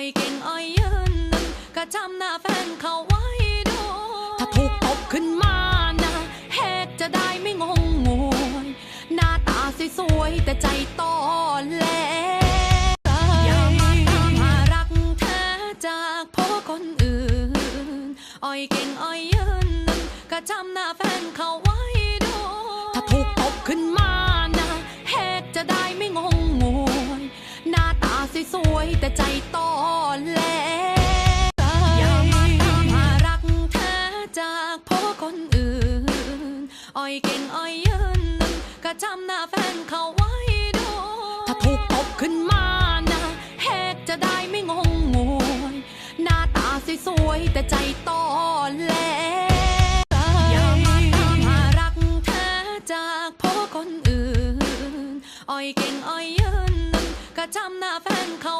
อยเก่งอ้อยยืนนั้นก็จำหน้าแฟนเขาไว้ดูถ้าถูกตบขึ้นมานะเฮกจะได้ไม่งงงวยหน้าตาสวยๆแต่ใจต่อแหลอย่ามาตามหารักแท้จากพวกคนอื่นอ้อยเก่งอ้อยยืนนั้นก็จำหน้าแฟนเขาไว้ดูถ้าถูกตบขึ้นมานะเฮกจะได้ไม่งงงวยหน้าตาสวยๆแต่ใจต่อ แหลอย่ามาตามหารักแท้จากพราะคนอื่น อ้อยเก่งอ้อยยืนหนึ่งก็จำหน้าแฟนเขาไว้ดูถ้าถูกตบขึ้นมานะแหกจะได้ไม่งงงวยหน้าตาสวยๆแต่ใจต้อแหลอย่ามาตามหารักแท้จากพราะคนอื่น อ้อยเก่งอ้อยยืนหนึ่งก็จำหน้าแฟนเขา